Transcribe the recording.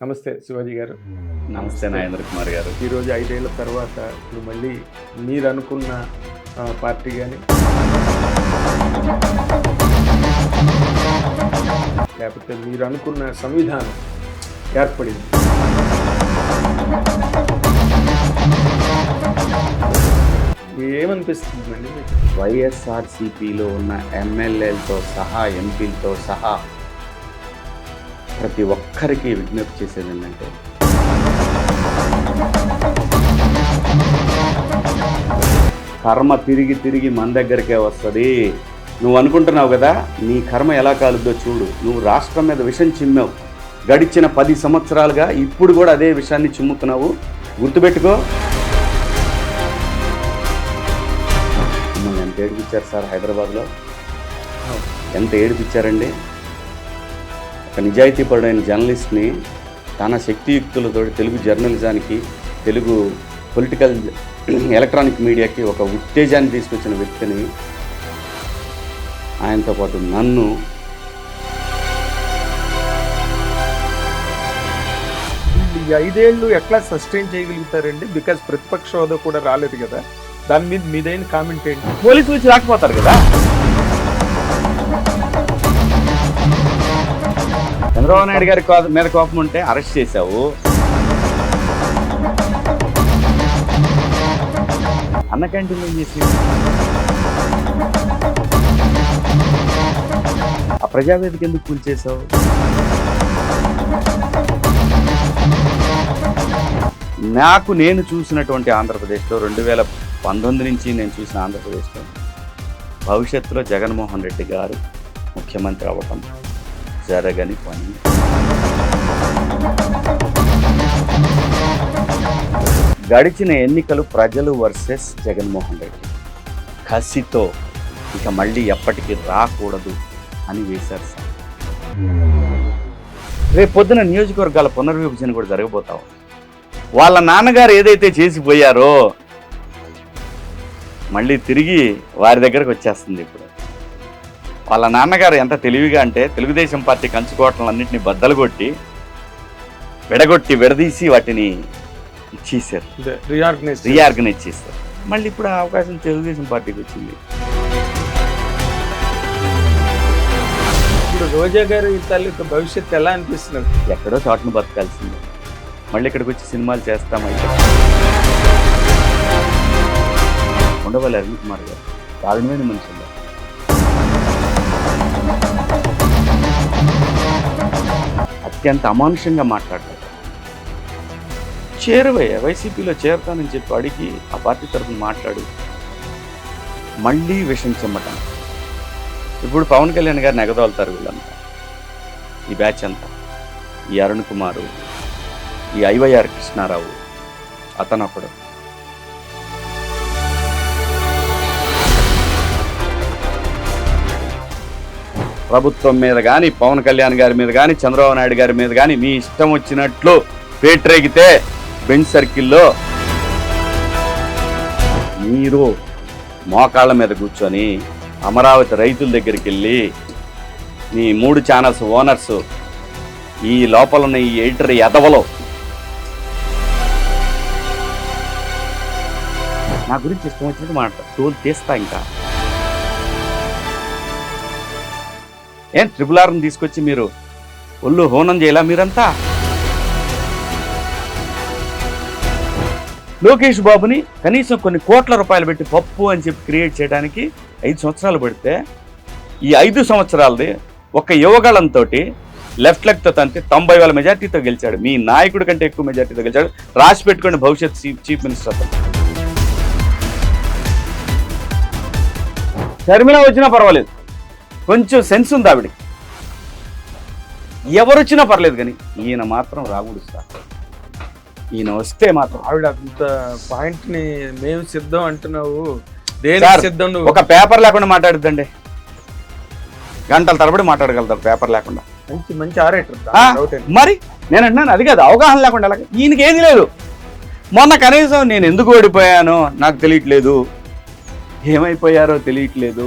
నమస్తే శివాజీ గారు. నమస్తే నాగేంద్ర కుమార్ గారు. ఈరోజు ఐదేళ్ళ తర్వాత ఇప్పుడు మళ్ళీ మీరు అనుకున్న పార్టీ కానీ లేకపోతే మీరు అనుకున్న సంవిధానం ఏర్పడింది. ఏమనిపిస్తుంది అండి మీకు? వైఎస్ఆర్సిపిలో ఉన్న ఎమ్మెల్యేలతో సహా ఎంపీలతో సహా ప్రతి ఒక్కరికి విజ్ఞప్తి చేసేది ఏంటంటే కర్మ తిరిగి తిరిగి మన దగ్గరికే వస్తుంది. నువ్వు అనుకుంటున్నావు కదా నీ కర్మ ఎలా కాలుద్దో చూడు. నువ్వు రాష్ట్రం మీద విషం చిమ్మావు. గడిచిన పది సంవత్సరాలుగా ఇప్పుడు కూడా అదే విషయాన్ని చిమ్ముతున్నావు. గుర్తుపెట్టుకో. ఎంత ఏడిపించారు సార్ హైదరాబాద్లో? ఎంత ఏడిపించారండి? ఒక నిజాయితీపరుడైన జర్నలిస్ట్ని తన శక్తియుక్తులతో తెలుగు జర్నలిజానికి తెలుగు పొలిటికల్ ఎలక్ట్రానిక్ మీడియాకి ఒక ఉత్తేజాన్ని తీసుకొచ్చిన వ్యక్తిని ఆయనతో పాటు నన్ను ఈ ఐదేళ్ళు ఎట్లా సస్టైన్ చేయగలుగుతారండి? బికాజ్ ప్రతిపక్ష హోదా కూడా రాలేదు కదా. దాని మీద మీదైన కామెంట్ ఏంటి? పోలీసులు వచ్చి రాకపోతారు కదా? చంద్రబాబు నాయుడు గారి మీద కోపం ఉంటే అరెస్ట్ చేశావు. అన్న క్యాంటీన్ ఏం చేసి? ఆ ప్రజావేదిక ఎందుకు కూల్చేశావు? నాకు నేను చూసినటువంటి ఆంధ్రప్రదేశ్లో రెండు వేల పంతొమ్మిది నుంచి నేను చూసిన ఆంధ్రప్రదేశ్లో భవిష్యత్తులో జగన్మోహన్ రెడ్డి గారు ముఖ్యమంత్రి అవ్వటం జరగని పని. గడిచిన ఎన్నికలు ప్రజలు వర్సెస్ జగన్మోహన్ రెడ్డి. కసితో ఇక మళ్ళీ ఎప్పటికీ రాకూడదు అని వేశారు సార్. రేపు పొద్దున నియోజకవర్గాల పునర్విభజన కూడా జరగబోతా ఉంది. వాళ్ళ నాన్నగారు ఏదైతే చేసిపోయారో మళ్ళీ తిరిగి వారి దగ్గరకు వచ్చేస్తుంది ఇప్పుడు. వాళ్ళ నాన్నగారు ఎంత తెలివిగా అంటే తెలుగుదేశం పార్టీ కంచుకోవటలన్నింటినీ బద్దలు కొట్టి విడగొట్టి విడదీసి వాటిని ఇచ్చేసారు రీఆర్గనైజ్ రీఆర్గనైజ్ చేశారు. మళ్ళీ ఇప్పుడు ఆ అవకాశం తెలుగుదేశం పార్టీకి వచ్చింది. ఇప్పుడు రోజా గారి తాలూకు భవిష్యత్తు ఎలా అనిపిస్తున్నది ఎక్కడో చోటను బతకాల్సిందే. మళ్ళీ ఇక్కడికి వచ్చి సినిమాలు చేస్తామైతే ఉండవాలి అరవింద్ కుమార్ గారు దారుణమైన మనుషులు. అత్యంత అమానుషంగా మాట్లాడతారు. చేరువయ్యా వైసీపీలో చేరతానని చెప్పి అడిగి ఆ పార్టీ తరఫున మాట్లాడు మళ్ళీ విషం చెమ్మటం. ఇప్పుడు పవన్ కళ్యాణ్ గారిని ఎగదోలుతారు వీళ్ళంతా. ఈ బ్యాచ్ అంతా. ఈ అరుణ్ కుమారు ఈ ఐవైఆర్ కృష్ణారావు అతను అప్పుడు ప్రభుత్వం మీద కానీ పవన్ కళ్యాణ్ గారి మీద కానీ చంద్రబాబు నాయుడు గారి మీద కానీ మీ ఇష్టం వచ్చినట్లు పేట్రేగితే బెంచ్ సర్కిల్లో మీరు మోకాళ్ళ మీద కూర్చొని అమరావతి రైతుల దగ్గరికి వెళ్ళి మీ మూడు ఛానల్స్ ఓనర్స్ ఈ లోపల ఉన్న ఈ ఎడిటర్ ఎదవలో నా గురించి ఇష్టం వచ్చినట్టు మాట టోల్ తీస్తా ఇంకా. ఏం ట్రిపుల్ ఆర్ని తీసుకొచ్చి మీరు ఒళ్ళు హోనం చేయలా మీరంతా? లోకేష్ బాబుని కనీసం కొన్ని కోట్ల రూపాయలు పెట్టి పప్పు అని చెప్పి క్రియేట్ చేయడానికి ఐదు సంవత్సరాలు పడితే ఈ ఐదు సంవత్సరాలది ఒక యువగళంతో లెఫ్ట్ లెగ్తో తంతే తొంభై వేల మెజార్టీతో గెలిచాడు. మీ నాయకుడి కంటే ఎక్కువ మెజార్టీతో గెలిచాడు. రాసి పెట్టుకుని భవిష్యత్ చీఫ్ చీఫ్ మినిస్టర్ అతను. షర్మిల వచ్చినా పర్వాలేదు. కొంచెం సెన్స్ ఉంది ఆవిడ ఎవరు వచ్చినా పర్లేదు కానీ ఈయన మాత్రం రాకూడదు సార్. ఈయన వస్తే మాత్రం ఆవిడ అంత పాయింట్ని మేము సిద్ధం అంటున్నావు. దేనికి సిద్ధం నువ్వు? ఒక పేపర్ లేకుండా మాట్లాడుద్దండి. గంటల తరబడి మాట్లాడగలుగుతారు పేపర్ లేకుండా. మంచి మంచి ఆరేటర్? మరి నేను అంటున్నాను అది కాదు అవగాహన లేకుండా ఎలాగ? ఈయనకి ఏది లేదు. మొన్న కనీసం నేను ఎందుకు ఓడిపోయానో నాకు తెలియట్లేదు. ఏమైపోయారో తెలియట్లేదు.